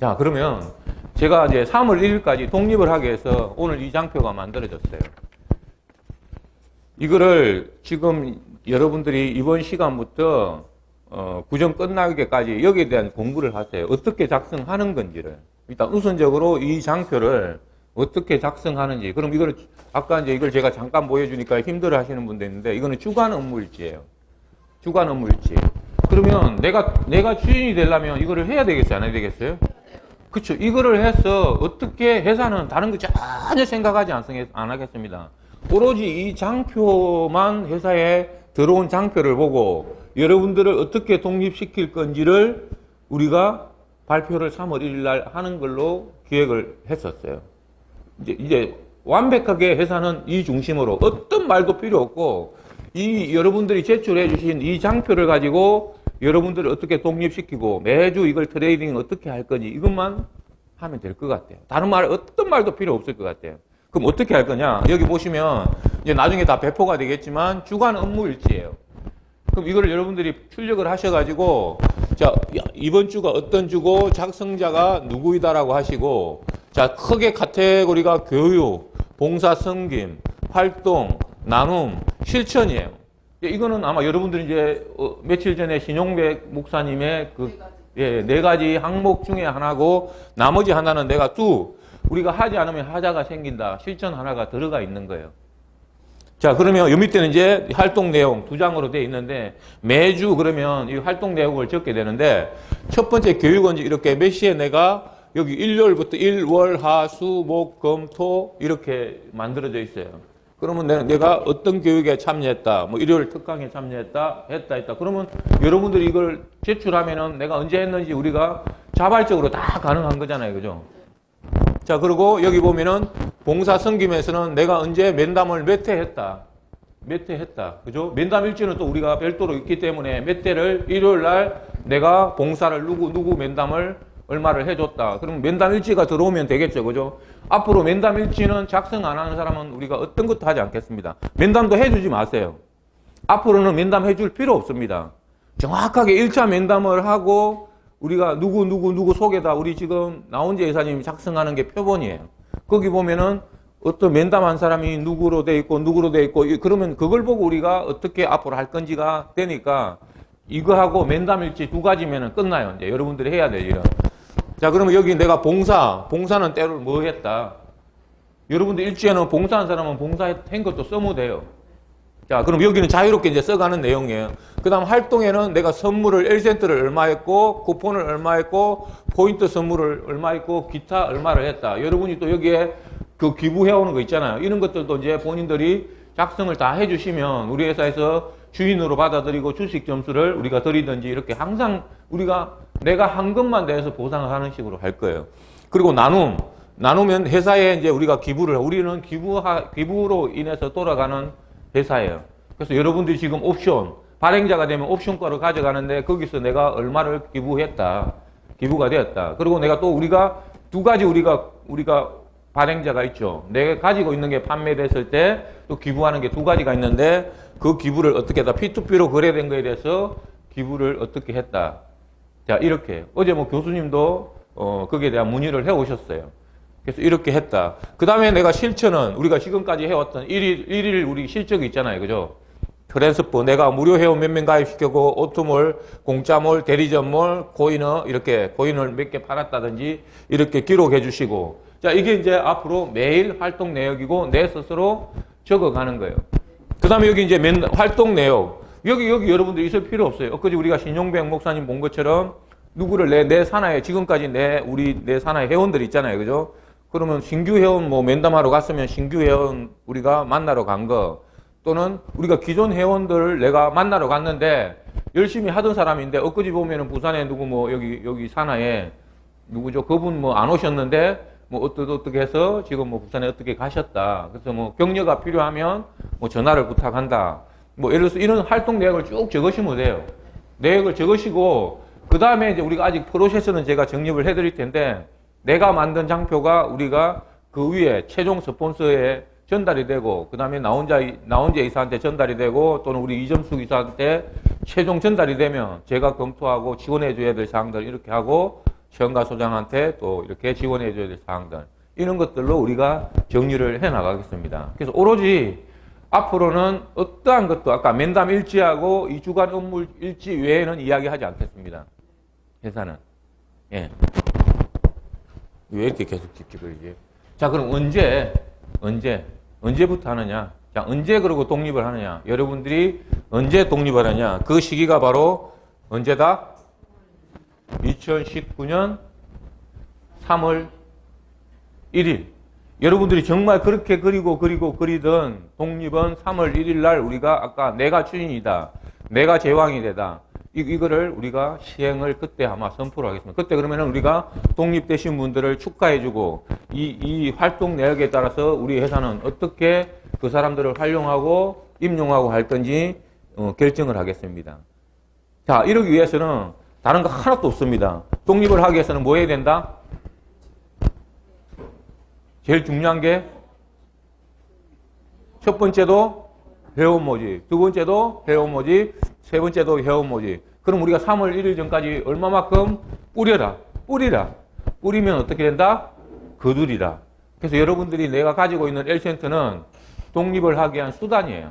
자, 그러면 제가 이제 3월 1일까지 독립을 하게 해서 오늘 이 장표가 만들어졌어요. 이거를 지금 여러분들이 이번 시간부터 어, 구정 끝나기까지 여기에 대한 공부를 하세요. 어떻게 작성하는 건지를. 일단 우선적으로 이 장표를 어떻게 작성하는지. 그럼 이거를 아까 이제 이걸 제가 잠깐 보여주니까 힘들어 하시는 분도 있는데 이거는 주간 업무일지예요. 주간 업무일지. 그러면 내가 내가 주인이 되려면 이거를 해야 되겠어요, 안 해야 되겠어요? 그렇죠. 이거를 해서 어떻게 회사는 다른 거 전혀 생각하지 않- 안 하겠습니다. 오로지 이 장표만 회사에 들어온 장표를 보고 여러분들을 어떻게 독립시킬 건지를 우리가 발표를 3월 1일 날 하는 걸로 기획을 했었어요. 이제, 이제 완벽하게 회사는 이 중심으로 어떤 말도 필요 없고 이 여러분들이 제출해 주신 이 장표를 가지고 여러분들을 어떻게 독립시키고 매주 이걸 트레이딩 어떻게 할 건지 이것만 하면 될 것 같아요. 다른 말 어떤 말도 필요 없을 것 같아요. 그럼 어떻게 할 거냐? 여기 보시면 이제 나중에 다 배포가 되겠지만 주간 업무 일지예요. 그럼 이거를 여러분들이 출력을 하셔가지고 자 이번 주가 어떤 주고 작성자가 누구이다라고 하시고 자 크게 카테고리가 교육, 봉사 섬김, 활동, 나눔, 실천이에요. 예, 이거는 아마 여러분들이 이제 어, 며칠 전에 신용백 목사님의 그 예, 네 가지 항목 중에 하나고 나머지 하나는 내가 두 우리가 하지 않으면 하자가 생긴다. 실천 하나가 들어가 있는 거예요. 자, 그러면 요 밑에는 이제 활동 내용 두 장으로 되어 있는데 매주 그러면 이 활동 내용을 적게 되는데 첫 번째 교육은 이렇게 몇 시에 내가 여기 일요일부터 일, 월, 하, 수, 목, 금, 토 이렇게 만들어져 있어요. 그러면 내- 내가 어떤 교육에 참여했다, 뭐 일요일 특강에 참여했다, 했다, 했다. 그러면 여러분들이 이걸 제출하면은 내가 언제 했는지 우리가 자발적으로 다 가능한 거잖아요. 그죠? 자, 그리고 여기 보면은 봉사 섬김에서는 내가 언제 면담을 몇 회 했다. 몇 회 했다. 그죠? 면담 일지는 또 우리가 별도로 있기 때문에 몇 회를 일요일 날 내가 봉사를 누구, 누구 면담을 얼마를 해줬다. 그럼 면담 일지가 들어오면 되겠죠. 그죠? 앞으로 면담 일지는 작성 안 하는 사람은 우리가 어떤 것도 하지 않겠습니다. 면담도 해주지 마세요. 앞으로는 면담 해줄 필요 없습니다. 정확하게 1차 면담을 하고 우리가 누구 누구 누구 속에다 우리 지금 나온재 이사님이 작성하는 게 표본이에요. 거기 보면은 어떤 면담한 사람이 누구로 돼 있고 누구로 돼 있고 이- 그러면 그걸 보고 우리가 어떻게 앞으로 할 건지가 되니까 이거하고 면담 일지 두 가지면은 끝나요. 이제 여러분들이 해야 될 일은. 자, 그러면 여기 내가 봉사, 봉사는 때로 뭐 했다? 여러분들 일주에는 봉사한 사람은 봉사한 것도 써면 돼요. 자, 그럼 여기는 자유롭게 이제 써가는 내용이에요. 그 다음 활동에는 내가 선물을 1센트를 얼마 했고, 쿠폰을 얼마 했고, 포인트 선물을 얼마 했고, 기타 얼마를 했다. 여러분이 또 여기에 그 기부해오는 거 있잖아요. 이런 것들도 이제 본인들이 작성을 다 해주시면 우리 회사에서 주인으로 받아들이고 주식 점수를 우리가 드리든지 이렇게 항상 우리가 내가 한 것만 대해서 보상을 하는 식으로 할 거예요. 그리고 나눔. 나누면 회사에 이제 우리가 기부를, 우리는 기부하, 기부로 인해서 돌아가는 회사예요. 그래서 여러분들이 지금 옵션, 발행자가 되면 옵션가를 가져가는데 거기서 내가 얼마를 기부했다. 기부가 되었다. 그리고 내가 또 우리가 두 가지 우리가, 우리가 발행자가 있죠. 내가 가지고 있는 게 판매됐을 때 또 기부하는 게 두 가지가 있는데 그 기부를 어떻게 했다. P2P로 거래된 거에 대해서 기부를 어떻게 했다. 자, 이렇게. 어제 뭐 교수님도 어, 거기에 대한 문의를 해 오셨어요. 그래서 이렇게 했다. 그 다음에 내가 실천은 우리가 지금까지 해왔던 일일, 일일 우리 실적이 있잖아요. 그죠? 트랜스포, 내가 무료 회원 몇 명 가입시키고, 오토몰, 공짜몰, 대리점몰, 코인어, 이렇게 코인을 몇 개 팔았다든지, 이렇게 기록해 주시고. 자, 이게 이제 앞으로 매일 활동 내역이고, 내 스스로 적어가는 거예요. 그 다음에 여기 이제 맨, 활동 내역. 여기, 여기 여러분들 있을 필요 없어요. 엊그제 우리가 신용백 목사님 본 것처럼, 누구를 내, 내 산하에, 지금까지 내, 우리, 내 산하에 회원들 있잖아요. 그죠? 그러면 신규 회원 뭐 면담하러 갔으면 신규 회원 우리가 만나러 간 거, 또는 우리가 기존 회원들을 내가 만나러 갔는데 열심히 하던 사람인데 엊그제 보면은 부산에 누구 뭐 여기 여기 산하에 누구죠 그분 뭐 안 오셨는데 뭐 어떻게 어떻게 해서 지금 뭐 부산에 어떻게 가셨다 그래서 뭐 격려가 필요하면 뭐 전화를 부탁한다 뭐 예를 들어서 이런 활동 내역을 쭉 적으시면 돼요 내역을 적으시고 그 다음에 이제 우리가 아직 프로세스는 제가 정립을 해드릴 텐데 내가 만든 장표가 우리가 그 위에 최종 스폰서에 전달이 되고 그 다음에 나 혼자 나 혼자 이사한테 전달이 되고 또는 우리 이점숙 이사한테 최종 전달이 되면 제가 검토하고 지원해 줘야 될 사항들 이렇게 하고 시험가 소장한테 또 이렇게 지원해 줘야 될 사항들 이런 것들로 우리가 정리를 해 나가겠습니다. 그래서 오로지 앞으로는 어떠한 것도 아까 면담 일지하고 이 주간 업무 일지 외에는 이야기하지 않겠습니다. 회사는 예. 왜 이렇게 계속 찝찝거리지? 자, 그럼 언제, 언제, 언제부터 하느냐? 자, 언제 그러고 독립을 하느냐? 여러분들이 언제 독립을 하느냐? 그 시기가 바로 언제다? 2019년 3월 1일. 여러분들이 정말 그렇게 그리고 그리고 그리던 독립은 3월 1일 날 우리가 아까 내가 주인이다. 내가 제왕이 되다. 이, 이거를 우리가 시행을 그때 아마 선포를 하겠습니다. 그때 그러면은 우리가 독립되신 분들을 축하해주고 이, 이 활동 내역에 따라서 우리 회사는 어떻게 그 사람들을 활용하고 임용하고 할 건지 어, 결정을 하겠습니다. 자, 이러기 위해서는 다른 거 하나도 없습니다. 독립을 하기 위해서는 뭐 해야 된다? 제일 중요한 게 첫 번째도 회원 모집, 두 번째도 회원 모집, 세 번째도 회원 모집. 그럼 우리가 3월 1일 전까지 얼마만큼 뿌려라. 뿌리라. 뿌리면 어떻게 된다? 거두리라. 그래서 여러분들이 내가 가지고 있는 L센터는 독립을 하기 위한 수단이에요.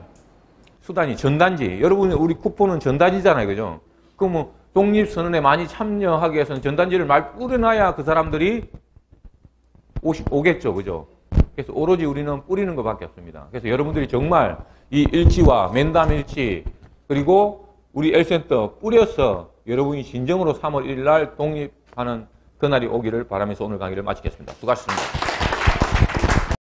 수단이 전단지. 여러분 우리 쿠폰은 전단지잖아요. 그죠? 그럼 뭐 독립선언에 많이 참여하기 위해서는 전단지를 많이 뿌려놔야 그 사람들이 오시, 오겠죠. 그죠? 그래서 오로지 우리는 뿌리는 것밖에 없습니다. 그래서 여러분들이 정말 이 일지와 면담 일지 그리고 우리 L센터 뿌려서 여러분이 진정으로 3월 1일 날 독립하는 그날이 오기를 바라면서 오늘 강의를 마치겠습니다. 수고하셨습니다.